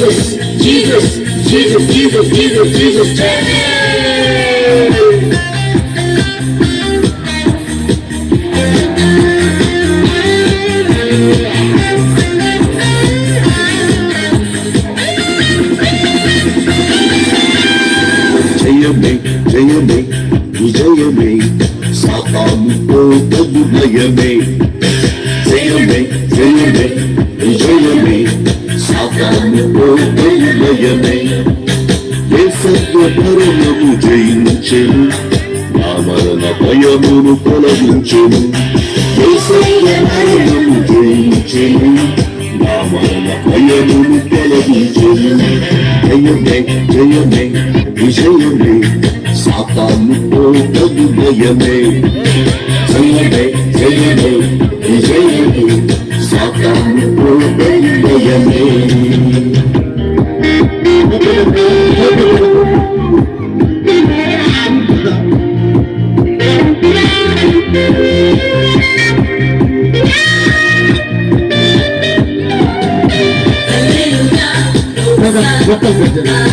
Jesus, Jesus, Jesus, Jesus, Jesus, Jesus, Amen. JMA, JMA, JMA, South Army, oh, WMA. సాతాను పోతదు భయమే ఏ సత్య పరమము జయించెను నా మరణ భయమును తొలగించెను ఏ సత్య మరణము జయించెను నా మరణ భయమును తొలగించెను జయమే జయమే విజయమే సాతాను పోతదు భయమే జయమే జయమే విజయమే సాతాను పోతదు భయమే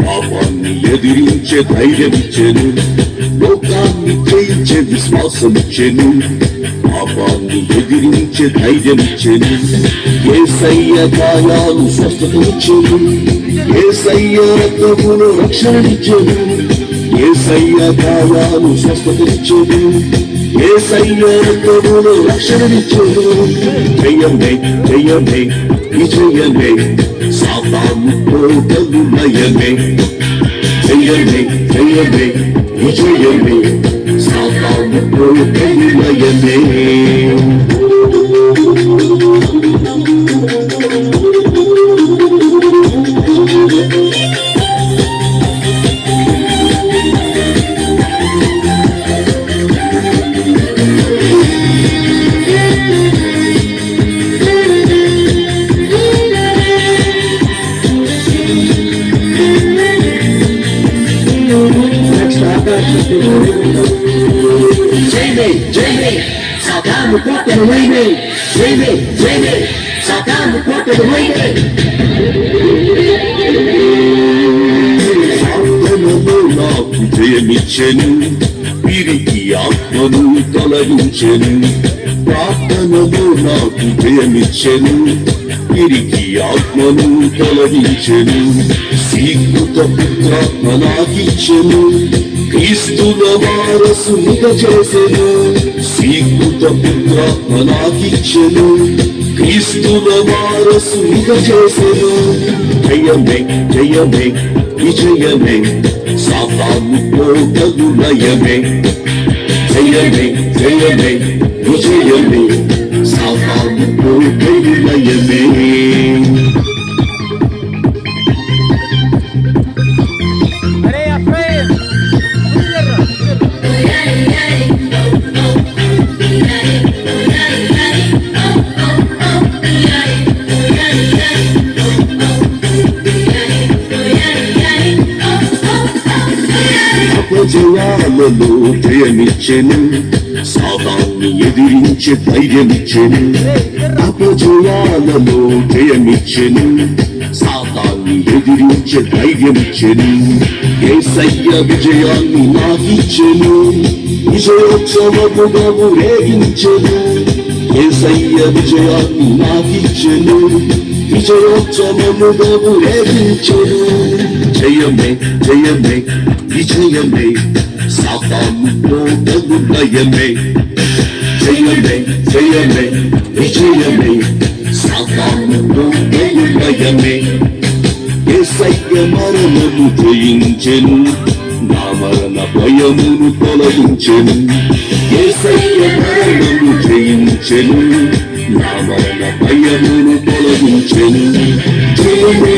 పాపాన్ని ఎదిరించే ధైర్యం ధైర్యమిచ్చెను లోకాన్ని జయించే విశ్వాసమిచ్చెను పాపాన్ని ఎదిరించే చెడు ఏ సయ్య గాయాలు స్వస్థతనిచ్చెను ఏ సయ్య రక్తమును రక్షణనిచ్చెను ఏ సయ్య గాయాలు స్వస్థతనిచ్చెను ఏ సయ్య రక్తమును రక్షణనిచ్చెను జయమే జయమే విజయమే సాతాను పోతలు నయమే. జయమే జయమే విజయమే. సాతాను పోతలు నయమే జయమే జయమే సాతాను పోతలు నయమే జయమే జయమే సాతాను పోతలు నయమే ప్రార్థనలో నాకు జయమిచ్చెను పిరికి ఆత్మను తొలగించను. ప్రార్థనలో నాకు జయమిచ్చెను వీరికి ఆత్మను తొలగించెను. స్వీకృత పుత్రాత్మ నాకిచ్చెను క్రీస్తుల వారసునిగా చేసెను. స్వీకృత పుత్రాత్మ నాకిచ్చెను క్రీస్తుల వారసునిగా చేసెను. జయమే జయమే విజయమే సాతాను పోగలు నయమే జయమే జయమే విజయమే. సాతాను పోగలు జయమిచ్చెను సాతాన్ని ఎదిరించే ధైర్యమిచ్చెను. అపజయాలలో జయమిచ్చెను. సాతాన్ని ఎదిరించే ధైర్యమిచ్చెను. ఏసయ్య విజయాన్ని నాకిచ్చెను. విజయోత్సవముగా రేగించెను. ఏసయ్య విజయాన్ని నాకిచ్చెను. విజయోత్సవముగా రేగించెను. జయమే జయమే విజయమే. సాతాను పోగలు నయమే జయమే జయమే విజయమే సాతాను పోగలు నయమే ఏసయ్య మరణము జయించెను నా మరణ భయమును తొలగించెను. ఏసయ్య మరణము జయించెను నా మరణ భయమును తొలగించెను. జయమే